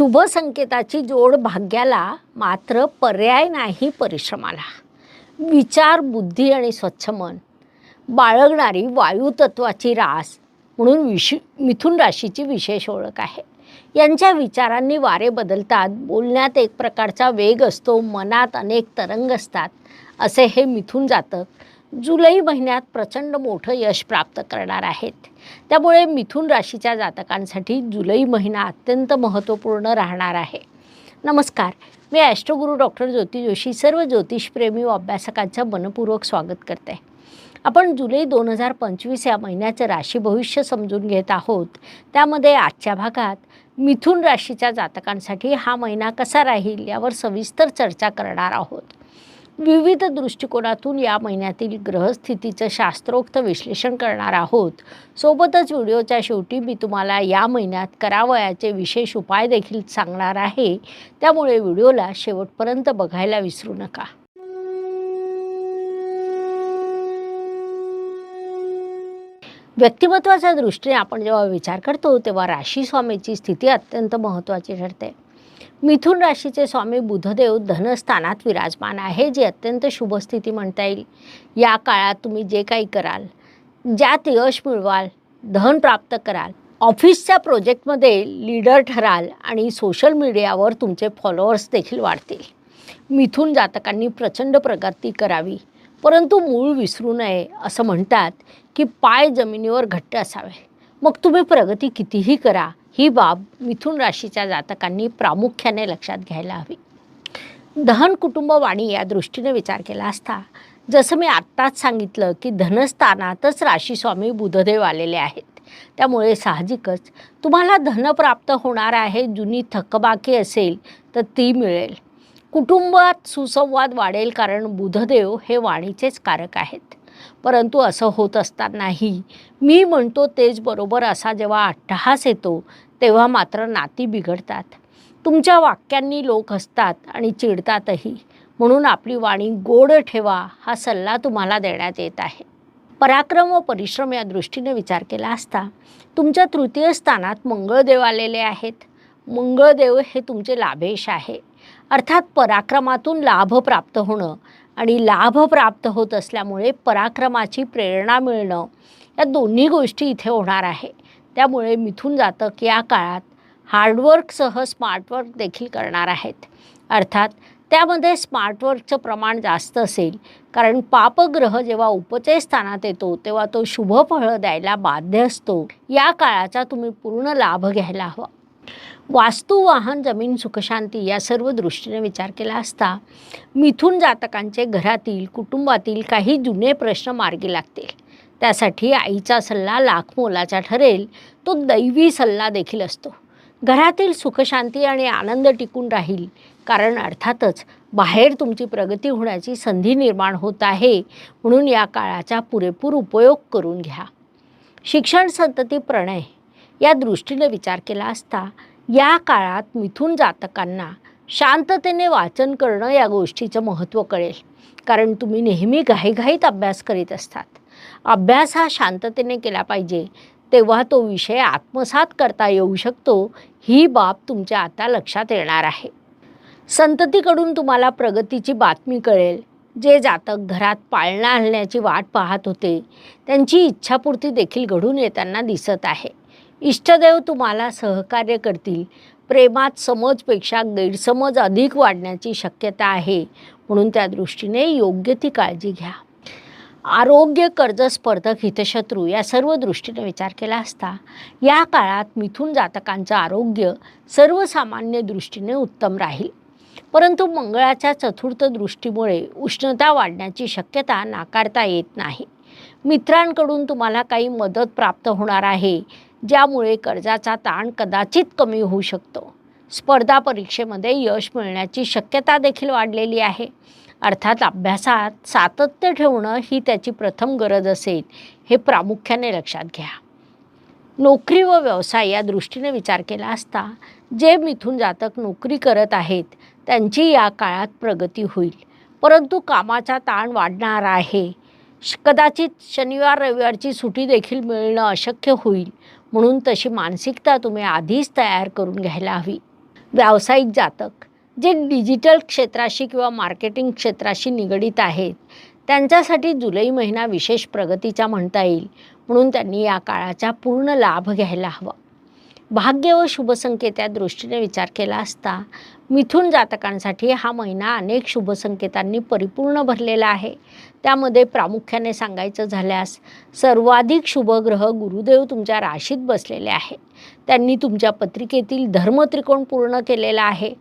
शुभ संकेताची जोड भाग्याला मात्र पर्याय नाही परिश्रमाला. विचार बुद्धी आणि स्वच्छ मन बाळगणारी वायुतत्वाची रास म्हणून विश मिथुन राशीची विशेष ओळख आहे. यांच्या विचारांनी वारे बदलतात बोलण्यात एक प्रकारचा वेग असतो मनात अनेक तरंग असतात असे हे मिथून जातक जुलै महिन्यात प्रचंड मोठं यश प्राप्त करणार आहेत. त्यामुळे मिथुन राशीच्या जातकांसाठी जुलै महिना अत्यंत महत्त्वपूर्ण राहणार आहे. नमस्कार मी ॲस्ट्रोगुरू डॉक्टर ज्योती जोशी सर्व ज्योतिषप्रेमी व अभ्यासकांचं मनपूर्वक स्वागत करते. आपण जुलै दोन हजार पंचवीस या महिन्याचं राशी भविष्य समजून घेत आहोत. त्यामध्ये आजच्या भागात मिथुन राशीच्या जातकांसाठी हा महिना कसा राहील यावर सविस्तर चर्चा करणार आहोत. विविध दृष्टिकोनातून या महिन्यातील ग्रहस्थितीचं शास्त्रोक्त विश्लेषण करणार आहोत. सोबतच व्हिडिओच्या शेवटी मी तुम्हाला या महिन्यात करावयाचे विशेष उपाय देखील सांगणार आहे. त्यामुळे व्हिडिओला शेवटपर्यंत बघायला विसरू नका. व्यक्तिमत्वाच्या दृष्टीने आपण जेव्हा विचार करतो तेव्हा राशी स्वामीची स्थिती अत्यंत महत्त्वाची ठरते. मिथुन राशीचे स्वामी बुधदेव धनस्थानात विराजमान आहे जी अत्यंत शुभ स्थिती म्हणता येईल. या काळात तुम्ही जे काही कराल ज्यात यश मिळवाल धन प्राप्त कराल ऑफिसच्या प्रोजेक्टमध्ये लीडर ठराल आणि सोशल मीडियावर तुमचे फॉलोअर्स देखील वाढतील. मिथुन जातकांनी प्रचंड प्रगती करावी परंतु मूळ विसरू नये असं म्हणतात की पाय जमिनीवर घट्ट असावे. मग तुम्ही प्रगती कितीही करा ही बाब मिथुन राशीच्या जातकांनी प्रामुख्याने लक्षात घ्यायला हवी. दहन कुटुंब वाणी या दृष्टीने विचार केला असता जसं मी आत्ताच सांगितलं की धनस्थानातच राशीस्वामी बुधदेव आलेले आहेत. त्यामुळे साहजिकच तुम्हाला धन प्राप्त होणार आहे जुनी थकबाकी असेल तर ती मिळेल. कुटुंबात सुसंवाद वाढेल कारण बुधदेव हे वाणीचेच कारक आहेत. परंतु असं होत असतानाही मी म्हणतो तेच बरोबर असा जेव्हा अट्टहास येतो तेव्हा मात्र नाती बिघडतात. तुमच्या वाक्यांनी लोक हसतात आणि चिडतातही. म्हणून आपली वाणी गोड ठेवा हा सल्ला तुम्हाला देण्यात येत आहे. पराक्रम व परिश्रम या दृष्टीने विचार केला असता तुमच्या तृतीय स्थानात मंगळदेव आलेले आहेत. मंगळदेव हे तुमचे लाभेश आहे. अर्थात पराक्रमातून लाभ प्राप्त होणं आणि लाभ प्राप्त होत असल्यामुळे पराक्रमाची प्रेरणा मिळणं या दोन्ही गोष्टी इथे होणार आहे. त्यामुळे मिथून जातक या काळात हार्डवर्कसह स्मार्टवर्क देखील करणार आहेत. अर्थात त्यामध्ये स्मार्टवर्कचं प्रमाण जास्त असेल कारण पापग्रह जेव्हा उपचय स्थानात येतो तेव्हा तो शुभ फळं द्यायला बाध्य असतो. या काळाचा तुम्ही पूर्ण लाभ घ्यायला हवा. वास्तू वाहन जमीन सुखशांती या सर्व दृष्टीने विचार केला असता मिथून जातकांचे घरातील कुटुंबातील काही जुने प्रश्न मार्गी लागतील. त्यासाठी आईचा सल्ला लाख मोलाचा ठरेल. तो दैवी सल्ला देखील असतो. घरातील सुखशांती आणि आनंद टिकून राहील. कारण अर्थातच बाहेर तुमची प्रगती होण्याची संधी निर्माण होत आहे. म्हणून या काळाचा पुरेपूर उपयोग करून घ्या. शिक्षण संतती प्रणय या दृष्टीने विचार केला असता या काळात मिथून जातकांना शांततेने वाचन करणं या गोष्टीचं महत्त्व कळेल. कारण तुम्ही नेहमी घाईघाईत अभ्यास करीत असतात. अभ्यास हा शांततेने केला पाहिजे. तेव्हा तो विषय आत्मसात करता येऊ शकतो. ही बाब तुमच्या आता लक्षात येणार आहे. संततीकडून तुम्हाला प्रगतीची बातमी कळेल. जे जातक घरात पाळणा आणण्याची वाट पाहत होते त्यांची इच्छापूर्ती देखील घडून येताना दिसत आहे. इष्टदेव तुम्हाला सहकार्य करतील. प्रेमात समजपेक्षा गैरसमज अधिक वाढण्याची शक्यता आहे. म्हणून त्या दृष्टीने योग्य ती काळजी घ्या. आरोग्य कर्ज स्पर्धक हितशत्रू या सर्व दृष्टीने विचार केला असता या काळात मिथून जातकांचं आरोग्य सर्वसामान्य दृष्टीने उत्तम राहील. परंतु मंगळाच्या चतुर्थ दृष्टीमुळे उष्णता वाढण्याची शक्यता नाकारता येत नाही. मित्रांकडून तुम्हाला काही मदत प्राप्त होणार आहे ज्यामुळे कर्जाचा ताण कदाचित कमी होऊ शकतो. स्पर्धा परीक्षेमध्ये यश मिळण्याची शक्यता देखील वाढलेली आहे. अर्थात अभ्यासात सातत्य ठेवणं ही त्याची प्रथम गरज असेल हे प्रामुख्याने लक्षात घ्या. नोकरी व व्यवसाय या दृष्टीने विचार केला असता जे मिथून जातक नोकरी करत आहेत त्यांची या काळात प्रगती होईल. परंतु कामाचा ताण वाढणार आहे. श- कदाचित शनिवार रविवारची सुटी देखील मिळणं अशक्य होईल म्हणून तशी मानसिकता तुम्ही आधीच तयार करून घ्यायला हवी. व्यावसायिक जातक जे डिजिटल क्षेत्राशी किंवा मार्केटिंग क्षेत्राशी निगडीत आहेत त्यांच्यासाठी जुलै महिना विशेष प्रगतीचा म्हणता येईल म्हणून त्यांनी या काळाचा पूर्ण लाभ घ्यायला हवा. भाग्य व शुभसंकेत या दृष्टीने विचार केला असता मिथुन जातकांसाठी हा महिना अनेक शुभसंकेतांनी परिपूर्ण भरलेला आहे. त्यामध्ये प्रामुख्याने सांगायचं झाल्यास सर्वाधिक शुभग्रह गुरुदेव तुमच्या राशीत बसलेले आहे. त्यांनी तुमच्या पत्रिकेतील धर्मत्रिकोण पूर्ण केलेला आहे.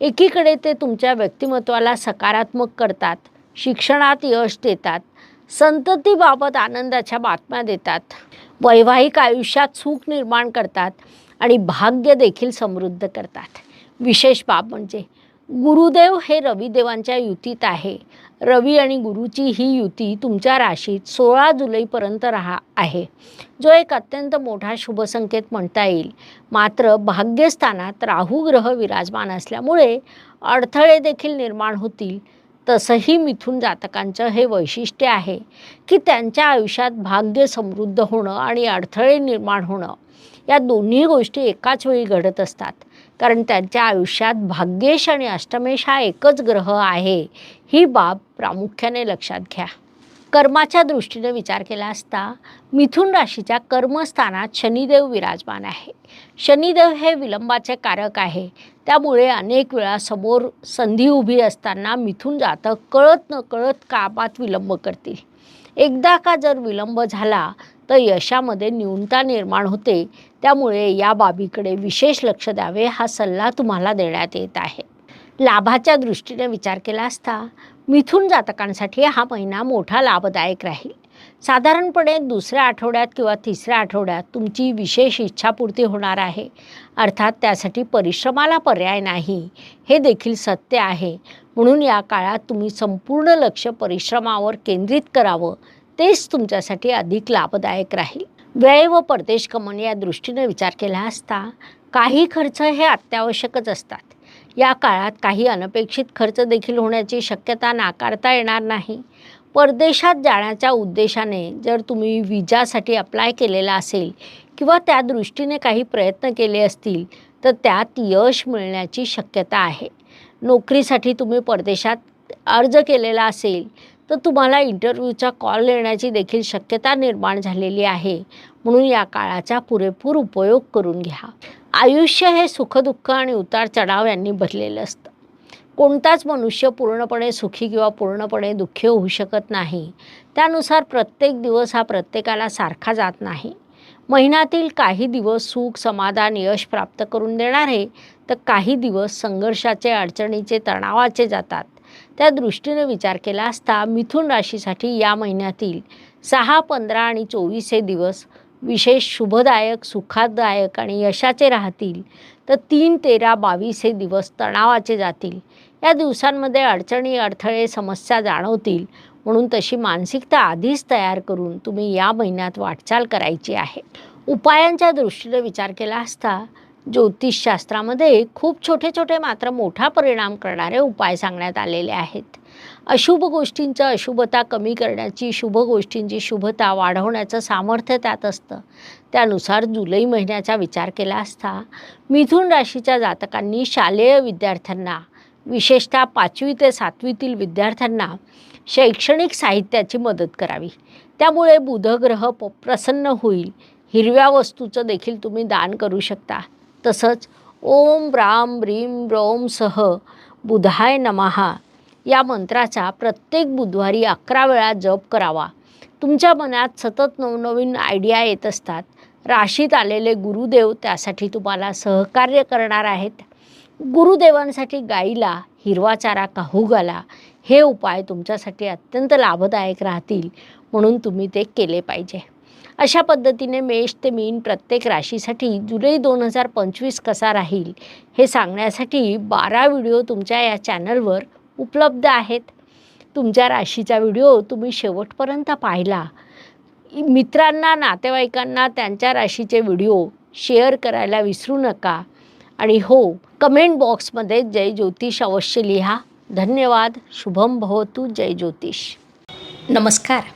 एकीकडे ते तुमच्या व्यक्तिमत्वाला सकारात्मक करतात शिक्षणात यश देतात संततीबाबत आनंदाच्या बातम्या देतात वैवाहिक आयुष्यात सुख निर्माण करतात आणि भाग्य देखील समृद्ध करतात. विशेष बाब म्हणजे गुरुदेव हे रविदेवांच्या युतीत आहे. रवी आणि गुरुची ही युती तुमच्या राशीत सोळा जुलैपर्यंत राहा आहे. जो एक अत्यंत मोठा शुभसंकेत म्हणता येईल. मात्र भाग्यस्थानात राहू ग्रह विराजमान असल्यामुळे अडथळे देखील निर्माण होतील. तसंही मिथून जातकांचं हे वैशिष्ट्य आहे की त्यांच्या आयुष्यात भाग्य समृद्ध होणं आणि अडथळे निर्माण होणं या दोन्ही गोष्टी एकाच वेळी घडत असतात. कारण त्यांच्या आयुष्यात भाग्येश आणि अष्टमेश हा एकच ग्रह आहे. ही बाब प्रामुख्याने लक्षात घ्या. कर्माच्या दृष्टीने विचार केला असता मिथुन राशीच्या कर्मस्थानात शनिदेव विराजमान आहे. शनिदेव हे विलंबाचे कारक आहे. त्यामुळे अनेक वेळा समोर संधी उभी असताना मिथून जातं कळत न कळत कामात विलंब करतील. एकदा का जर विलंब झाला तर यशामध्ये न्यूनता निर्माण होते त्यामुळे या बाबीकडे विशेष लक्ष द्यावे हा सल्ला तुम्हाला देण्यात येत आहे. लाभाच्या दृष्टीने विचार केला असता मिथून जातकांसाठी हा महिना मोठा लाभदायक राहील. साधारणपणे दुसऱ्या आठवड्यात किंवा तिसऱ्या आठवड्यात तुमची विशेष इच्छापूर्ती होणार आहे. अर्थात त्यासाठी परिश्रमाला पर्याय नाही. हे देखील सत्य आहे. म्हणून या काळात तुम्ही संपूर्ण लक्ष परिश्रमावर केंद्रित करावं तेच तुमच्यासाठी अधिक लाभदायक राहील. व्यय व परदेश गमन या दृष्टीने विचार केला असता काही खर्च हे अत्यावश्यकच असतात. या काळात काही अनपेक्षित खर्च देखील होण्याची शक्यता नाकारता येणार नाही. परदेशात जाण्याच्या उद्देशाने जर तुम्ही विजासाठी अप्लाय केलेला असेल किंवा त्या दृष्टीने काही प्रयत्न केले असतील तर त्यात यश मिळण्याची शक्यता आहे. नोकरीसाठी तुम्ही परदेशात अर्ज केलेला असेल तर तुम्हाला इंटरव्ह्यूचा कॉल येण्याची देखील शक्यता निर्माण झालेली आहे. म्हणून या काळाचा पुरेपूर उपयोग करून घ्या. आयुष्य हे सुखदुःख आणि उतार चढाव यांनी भरलेलं असतं. कोणताच मनुष्य पूर्णपणे सुखी किंवा पूर्णपणे दुःखी होऊ शकत नाही. त्यानुसार प्रत्येक दिवस हा प्रत्येकाला सारखा जात नाही. महिन्यातील काही दिवस सुख समाधान यश प्राप्त करून देणारे तर काही दिवस संघर्षाचे अडचणीचे तणावाचे जातात. त्या दृष्टीने विचार केला असता मिथुन राशीसाठी या महिन्यातील सहा पंधरा आणि चोवीस हे दिवस विशेष शुभदायक सुखादायक आणि यशाचे राहतील. तर तीन तेरा बावीस हे दिवस तणावाचे जातील. या दिवसांमध्ये अडचणी अडथळे समस्या जाणवतील. म्हणून तशी मानसिकता आधीच तयार करून तुम्ही या महिन्यात वाटचाल करायची आहे. उपायांच्या दृष्टीने विचार केला असता ज्योतिषशास्त्रामध्ये खूप छोटे छोटे मात्र मोठा परिणाम करणारे उपाय सांगण्यात आलेले आहेत. अशुभ गोष्टींचं अशुभता कमी करण्याची शुभ गोष्टींची शुभता वाढवण्याचं सामर्थ्य त्यात असतं. त्यानुसार जुलै महिन्याचा विचार केला असता मिथुन राशीच्या जातकांनी शालेय विद्यार्थ्यांना विशेषतः पाचवी ते सातवीतील विद्यार्थ्यांना शैक्षणिक साहित्याची मदत करावी. त्यामुळे बुधग्रह प प्रसन्न होईल. हिरव्या वस्तूचं देखील तुम्ही दान करू शकता. तसंच ओम राम ब्रीम रोम सह बुधाय नमहा या मंत्राचा प्रत्येक बुधवारी अकरा वेळा जप करावा. तुमच्या मनात सतत नवनवीन आयडिया येत असतात. राशीत आलेले गुरुदेव त्यासाठी तुम्हाला सहकार्य करणार आहेत. गुरुदेवांसाठी गाईला हिरवा चारा काहू घाला हे उपाय तुमच्यासाठी अत्यंत लाभदायक राहतील म्हणून तुम्ही ते केले पाहिजे. अशा पद्धतीने मेष ते मीन प्रत्येक राशीसाठी जुलै दोन हजार पंचवीस कसा राहील हे सांगण्यासाठी बारा व्हिडिओ तुमच्या या चॅनलवर उपलब्ध आहेत. तुमच्या राशीचा व्हिडिओ तुम्ही शेवटपर्यंत पाहिला. मित्रांना नातेवाईकांना त्यांच्या राशीचे व्हिडिओ शेअर करायला विसरू नका. आणि हो कमेंट बॉक्समध्ये जय ज्योतिष अवश्य लिहा. धन्यवाद. शुभम भवतू. जय ज्योतिष. नमस्कार.